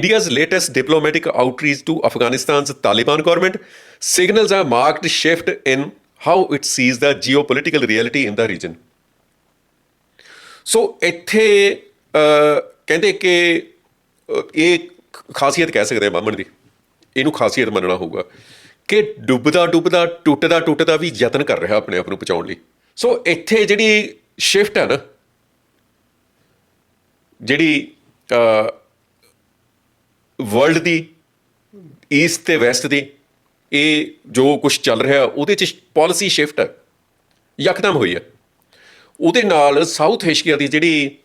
India's latest diplomatic outreach to Afghanistan's Taliban government signals a marked shift in how it sees the geopolitical reality in the region. ਸੋ ਇੱਥੇ ਅਹ, ਕਹਿੰਦੇ ਕਿ ਅਹ, ਇਹ ਖਾਸੀਅਤ ਕਹਿ ਸਕਦੇ ਆ ਬਾਹਮਣ ਦੀ ਇਹਨੂੰ ਖਾਸੀਅਤ ਮੰਨਣਾ ਹੋਊਗਾ ਕਿ ਡੁੱਬਦਾ ਡੁੱਬਦਾ ਟੁੱਟਦਾ ਟੁੱਟਦਾ ਵੀ ਯਤਨ ਕਰ ਰਿਹਾ ਆਪਣੇ ਆਪ ਨੂੰ ਬਚਾਉਣ ਲਈ ਸੋ ਇੱਥੇ ਜਿਹੜੀ ਸ਼ਿਫਟ ਹੈ ਨਾ ਜਿਹੜੀ ਵਰਲਡ ਦੀ ਈਸਟ ਤੇ ਵੈਸਟ ਦੀ ਇਹ ਜੋ ਕੁਝ ਚੱਲ ਰਿਹਾ ਉਹਦੇ ਚ ਪਾਲਿਸੀ ਸ਼ਿਫਟ ਹੈ ਯਕਦਮ ਹੋਈ ਹੈ। ਉਹਦੇ ਨਾਲ ਸਾਊਥ ਏਸ਼ੀਆ ਦੀ ਜਿਹੜੀ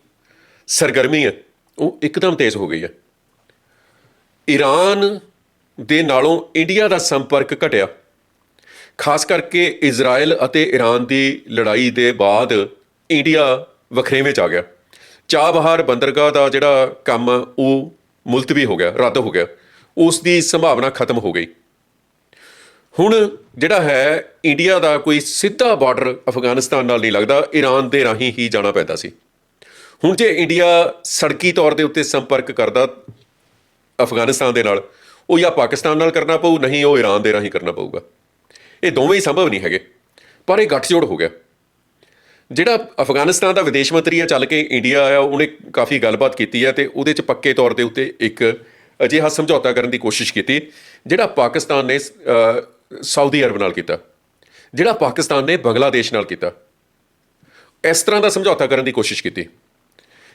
ਸਰਗਰਮੀ ਹੈ ਉਹ ਇੱਕਦਮ ਤੇਜ਼ ਹੋ ਗਈ ਹੈ। ਈਰਾਨ ਦੇ ਨਾਲੋਂ ਇੰਡੀਆ ਦਾ ਸੰਪਰਕ ਘਟਿਆ। ਖਾਸ ਕਰਕੇ ਇਜ਼ਰਾਈਲ ਅਤੇ ਈਰਾਨ ਦੀ ਲੜਾਈ ਦੇ ਬਾਅਦ ਇੰਡੀਆ ਵਖਰੇਵੇਂ ਚ ਆ ਗਿਆ। ਚਾਬਹਾਰ ਬੰਦਰਗਾਹ ਦਾ ਜਿਹੜਾ ਕੰਮ ਆ, ਉਹ ਮੁਲਤਵੀ ਹੋ ਗਿਆ, ਰੱਦ ਹੋ ਗਿਆ ਉਸ ਦੀ ਸੰਭਾਵਨਾ ਖਤਮ ਹੋ ਗਈ। ਹੁਣ ਜਿਹੜਾ ਹੈ, ਇੰਡੀਆ ਦਾ ਕੋਈ ਸਿੱਧਾ ਬਾਰਡਰ ਅਫਗਾਨਿਸਤਾਨ ਨਾਲ ਨਹੀਂ ਲੱਗਦਾ ਈਰਾਨ ਦੇ ਰਾਹੀਂ ਹੀ ਜਾਣਾ ਪੈਂਦਾ ਸੀ। ਹੁਣ ਜੇ ਇੰਡੀਆ ਸੜਕੀ ਤੌਰ ਦੇ ਉੱਤੇ ਸੰਪਰਕ ਕਰਦਾ ਅਫਗਾਨਿਸਤਾਨ ਦੇ ਨਾਲ, ਉਹ ਜਾਂ ਪਾਕਿਸਤਾਨ ਨਾਲ ਕਰਨਾ ਪਊ, ਨਹੀਂ ਉਹ ਈਰਾਨ ਦੇ ਰਾਹੀਂ ਕਰਨਾ ਪਊਗਾ। ਇਹ ਦੋਵੇਂ ਹੀ ਸੰਭਵ ਨਹੀਂ ਹੈਗੇ, ਪਰ ਇਹ ਗੱਠਜੋੜ ਹੋ ਗਿਆ। ਜਿਹੜਾ ਅਫਗਾਨਿਸਤਾਨ ਦਾ ਵਿਦੇਸ਼ ਮੰਤਰੀ ਆ, ਚੱਲ ਕੇ ਇੰਡੀਆ ਆਇਆ, ਉਹਨੇ ਕਾਫੀ ਗੱਲਬਾਤ ਕੀਤੀ ਹੈ ਤੇ ਉਹਦੇ ਚ ਪੱਕੇ ਤੌਰ ਦੇ ਉੱਤੇ ਇੱਕ ਅਜਿਹਾ ਸਮਝੌਤਾ ਕਰਨ ਦੀ ਕੋਸ਼ਿਸ਼ ਕੀਤੀ। ਜਿਹੜਾ ਪਾਕਿਸਤਾਨ ਨੇ ਸਾਊਦੀ ਅਰਬ ਨਾਲ ਕੀਤਾ। ਜਿਹੜਾ ਪਾਕਿਸਤਾਨ ਨੇ ਬੰਗਲਾਦੇਸ਼ ਨਾਲ ਕੀਤਾ। ਇਸ ਤਰ੍ਹਾਂ ਦਾ ਸਮਝੌਤਾ ਕਰਨ ਦੀ ਕੋਸ਼ਿਸ਼ ਕੀਤੀ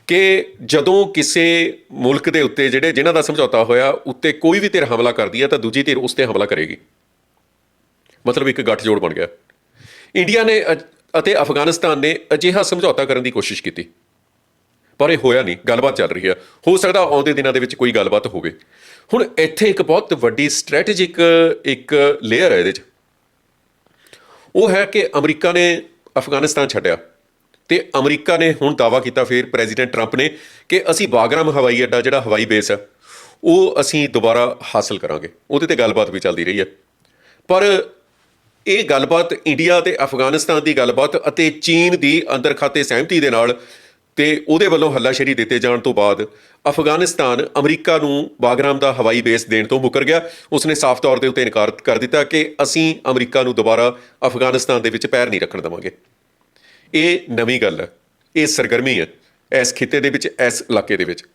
ਕਿ ਜਦੋਂ ਕਿਸੇ ਮੁਲਕ ਦੇ ਉੱਤੇ ਜਿਹੜੇ ਜਿਨ੍ਹਾਂ ਦਾ ਸਮਝੌਤਾ ਹੋਇਆ, ਉੱਤੇ ਕੋਈ ਵੀ ਧਿਰ ਹਮਲਾ ਕਰਦੀ ਹੈ ਤਾਂ ਦੂਜੀ ਧਿਰ ਉਸ ਤੇ ਹਮਲਾ ਕਰੇਗੀ। ਮਤਲਬ ਇੱਕ ਗੱਠਜੋੜ ਬਣ ਗਿਆ। ਇੰਡੀਆ ਨੇ ਅ- ਅਤੇ ਅਫਗਾਨਿਸਤਾਨ ਨੇ ਅਜਿਹਾ ਸਮਝੌਤਾ ਕਰਨ ਦੀ ਕੋਸ਼ਿਸ਼ ਕੀਤੀ। ਪਰ ਇਹ ਹੋਇਆ ਨਹੀਂ। ਗੱਲਬਾਤ ਚੱਲ ਰਹੀ ਹੈ। ਹੋ ਸਕਦਾ ਆਉਂਦੇ ਦਿਨਾਂ ਦੇ ਵਿੱਚ ਕੋਈ ਗੱਲਬਾਤ ਹੋਵੇ। ਹੁਣ ਇੱਥੇ ਇੱਕ ਬਹੁਤ ਵੱਡੀ ਸਟ੍ਰੈਟੇਜਿਕ ਇੱਕ ਲੇਅਰ ਹੈ ਇਹਦੇ 'ਚ। ਉਹ ਹੈ ਕਿ ਅਮਰੀਕਾ ਨੇ ਅਫਗਾਨਿਸਤਾਨ ਛੱਡਿਆ ਤੇ ਅਮਰੀਕਾ ਨੇ ਹੁਣ ਦਾਵਾ ਕੀਤਾ ਫਿਰ ਪ੍ਰੈਜ਼ੀਡੈਂਟ ਟਰੰਪ ਨੇ ਕਿ ਅਸੀਂ ਬਾਗਰਾਮ ਹਵਾਈ ਅੱਡਾ, ਜਿਹੜਾ ਹਵਾਈ ਬੇਸ ਹੈ, ਉਹ ਅਸੀਂ ਦੁਬਾਰਾ ਹਾਸਲ ਕਰਾਂਗੇ। ਉਹਦੇ ਤੇ ਗੱਲਬਾਤ ਵੀ ਚੱਲਦੀ ਰਹੀ ਹੈ। ਪਰ ਇਹ ਗੱਲਬਾਤ ਇੰਡੀਆ ਤੇ ਅਫਗਾਨਿਸਤਾਨ ਦੀ ਗੱਲਬਾਤ ਅਤੇ ਚੀਨ ਦੀ ਅੰਦਰ ਖਾਤੇ ਸਹਿਮਤੀ ਦੇ ਨਾਲ ਤੇ ਉਹਦੇ ਵੱਲੋਂ ਹੱਲਾਸ਼ੇਰੀ ਦਿੱਤੇ ਜਾਣ ਤੋਂ ਬਾਅਦ ਅਫਗਾਨਿਸਤਾਨ ਅਮਰੀਕਾ ਨੂੰ ਬਾਗਰਾਮ ਦਾ ਹਵਾਈ ਬੇਸ ਦੇਣ ਤੋਂ ਮੁੱਕਰ ਗਿਆ। ਉਸਨੇ ਸਾਫ਼ ਤੌਰ ਦੇ ਉੱਤੇ ਇਨਕਾਰ ਕਰ ਦਿੱਤਾ ਕਿ ਅਸੀਂ ਅਮਰੀਕਾ ਨੂੰ ਦੁਬਾਰਾ ਅਫਗਾਨਿਸਤਾਨ ਦੇ ਵਿੱਚ ਪੈਰ ਨਹੀਂ ਰੱਖਣ ਦੇਵਾਂਗੇ। ਇਹ ਨਵੀਂ ਗੱਲ ਹੈ। ਇਹ ਸਰਗਰਮੀ ਹੈ ਇਸ ਖਿੱਤੇ ਦੇ ਵਿੱਚ, ਇਸ ਇਲਾਕੇ ਦੇ ਵਿੱਚ।